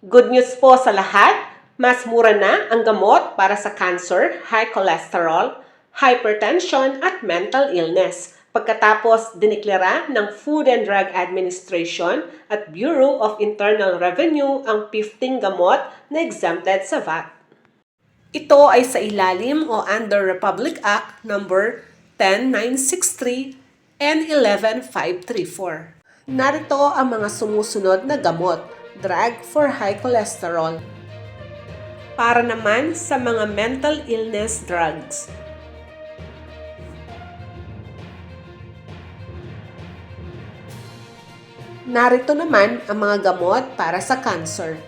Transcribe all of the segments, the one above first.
Good news po sa lahat, mas mura na ang gamot para sa cancer, high cholesterol, hypertension at mental illness. Pagkatapos diniklara ng Food and Drug Administration at Bureau of Internal Revenue ang 15 gamot na exempted sa VAT. Ito ay sa ilalim o under Republic Act number 10963 and 11534. Narito ang mga sumusunod na gamot, drug for high cholesterol. Para naman sa mga mental illness drugs. Narito naman ang mga gamot para sa cancer.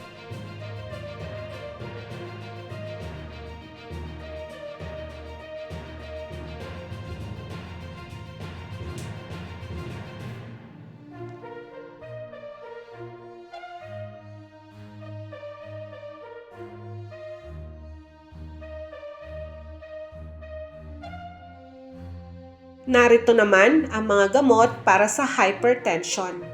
Narito naman ang mga gamot para sa hypertension.